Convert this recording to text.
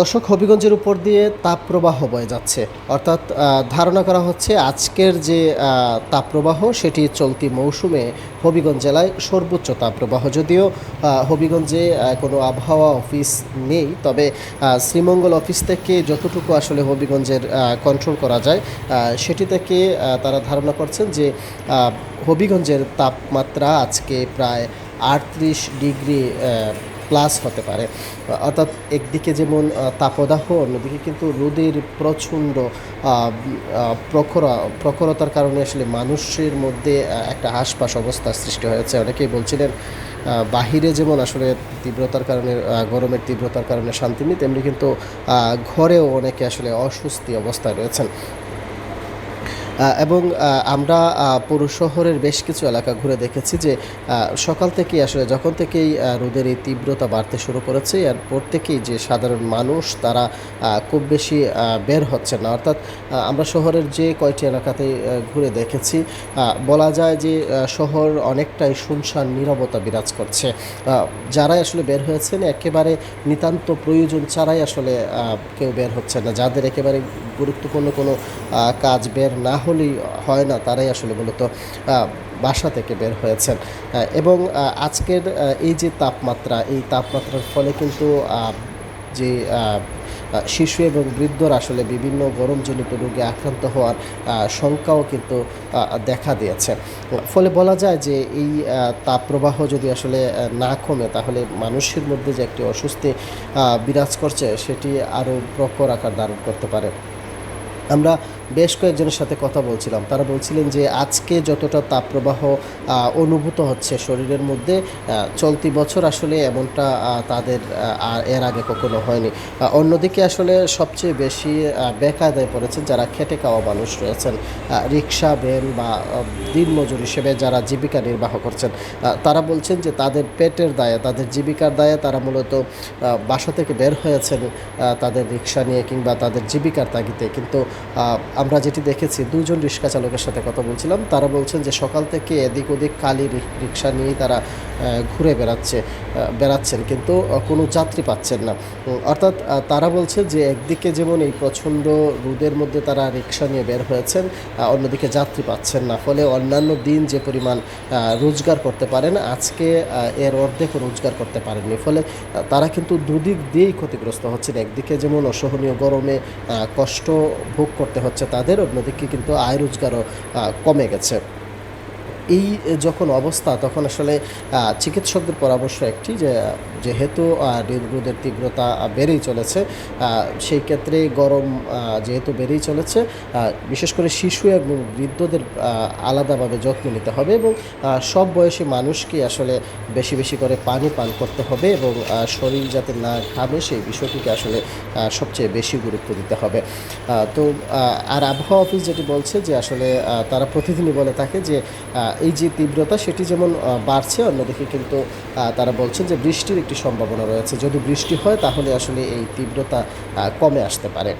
দর্শক হবিগঞ্জের উপর দিয়ে তাপপ্রবাহ বয়ে যাচ্ছে। অর্থাৎ ধারণা করা হচ্ছে আজকের যে তাপপ্রবাহ সেটি চলতি মৌসুমে হবিগঞ্জ জেলায় সর্বোচ্চ তাপপ্রবাহ। যদিও হবিগঞ্জে কোনো আবহাওয়া অফিস নেই, তবে শ্রীমঙ্গল অফিস থেকে যতটুকু আসলে হবিগঞ্জের কন্ট্রোল করা যায় সেটি থেকে তারা ধারণা করছেন যে হবিগঞ্জের তাপমাত্রা আজকে প্রায় আটত্রিশ ডিগ্রি প্লাস হতে পারে। অর্থাৎ একদিকে যেমন তাপদাহ, অন্যদিকে কিন্তু রোদের প্রচণ্ড প্রখর, প্রখরতার কারণে আসলে মানুষের মধ্যে একটা হাসপাস অবস্থার সৃষ্টি হয়েছে। অনেকেই বলছিলেন বাহিরে যেমন আসলে তীব্রতার কারণে গরমের তীব্রতার কারণে শান্তি নেই, তেমনি কিন্তু ঘরেও অনেকে আসলে অস্বস্তি অবস্থায় রয়েছেন। এবং আমরা পুরো শহরের বেশ কিছু এলাকা ঘুরে দেখেছি যে সকাল থেকেই আসলে যখন থেকেই রোদের এই তীব্রতা বাড়তে শুরু করেছে, এরপর থেকেই যে সাধারণ মানুষ তারা খুব বেশি বের হচ্ছে না। অর্থাৎ আমরা শহরের যে কয়টি এলাকাতে ঘুরে দেখেছি বলা যায় যে শহর অনেকটাই শুনশান, নীরবতা বিরাজ করছে। যারাই আসলে বের হয়েছেন, একেবারে নিতান্ত প্রয়োজন ছাড়াই আসলে কেউ বের হচ্ছে না। যাদের একেবারে গুরুত্বপূর্ণ কোনো কাজ বের না হলেই হয় না, তারাই আসলে মূলত বাসা থেকে বের হয়েছেন। এবং আজকের এই যে তাপমাত্রা, এই তাপমাত্রার ফলে কিন্তু যে শিশু এবং বৃদ্ধরা আসলে বিভিন্ন গরমজনিত রোগে আক্রান্ত হওয়ার শঙ্কাও কিন্তু দেখা দিয়েছে। ফলে বলা যায় যে এই তাপপ্রবাহ যদি আসলে না কমে, তাহলে মানুষের মধ্যে যে একটি অস্বস্তি বিরাজ করছে, সেটি আরও প্রখর আকার ধারণ করতে পারে। আমরা বেশ কয়েকজনের সাথে কথা বলছিলাম। তারা বলছিলেন যে আজকে যতটা তাপপ্রবাহ অনুভূত হচ্ছে শরীরের মধ্যে চলতি বছর আসলে এমনটা তাদের এর আগে কখনো হয়নি। অন্যদিকে আসলে সবচেয়ে বেশি বেকায়দায় পড়েছেন যারা খেটে খাওয়া মানুষ রয়েছেন রিক্সা, ভ্যান বা দিনমজুর হিসেবে যারা জীবিকা নির্বাহ করছেন তারা বলছেন যে তাদের পেটের দায়ে, তাদের জীবিকার দায়ে তারা মূলত বাসা থেকে বের হয়েছেন তাদের রিক্সা নিয়ে কিংবা তাদের জীবিকার তাগিদে। কিন্তু আমরা যেটি দেখেছি, দুজন রিক্সা চালকের সাথে কথা বলছিলাম। তারা বলছেন যে সকাল থেকে এদিক ওদিক কালি রিক্সা নিয়েই তারা ঘুরে বেড়াচ্ছে বেড়াচ্ছেন, কিন্তু কোনো যাত্রী পাচ্ছেন না। অর্থাৎ তারা বলছে যে একদিকে যেমন এই প্রচণ্ড রোদের মধ্যে তারা রিক্সা নিয়ে বের হয়েছেন অন্যদিকে যাত্রী পাচ্ছেন না। ফলে অন্যান্য দিন যে পরিমাণ রোজগার করতে পারেন, আজকে এর অর্ধেক রোজগার করতে পারেননি। ফলে তারা কিন্তু দুদিক দিয়েই ক্ষতিগ্রস্ত হচ্ছেন। একদিকে যেমন অসহনীয় গরমে কষ্ট ভোগ করতে হচ্ছে তাদের অন্যদিকে কিন্তু আয় রোজগারও কমে গেছে। এই যখন অবস্থা, তখন আসলে চিকিৎসকদের পরামর্শ একটি যে, যেহেতু রোদের তীব্রতা বেড়েই চলেছে সেই ক্ষেত্রে গরম যেহেতু বেড়েই চলেছে বিশেষ করে শিশু এবং বৃদ্ধদের আলাদাভাবে যত্ন নিতে হবে এবং সব বয়সী মানুষকে আসলে বেশি বেশি করে পানি পান করতে হবে এবং শরীর যাতে না ঘামে, সেই বিষয়টিকে আসলে সবচেয়ে বেশি গুরুত্ব দিতে হবে। তো আর আবহাওয়া অফিস যেটি বলছে যে, আসলে তারা প্রতিদিনই বলে থাকে যে এই যে তীব্রতা, সেটি যেমন বাড়ছে, অন্যদিকে কিন্তু তারা বলছেন যে বৃষ্টির একটি সম্ভাবনা রয়েছে। যদি বৃষ্টি হয়, তাহলে আসলে এই তীব্রতা কমে আসতে পারে।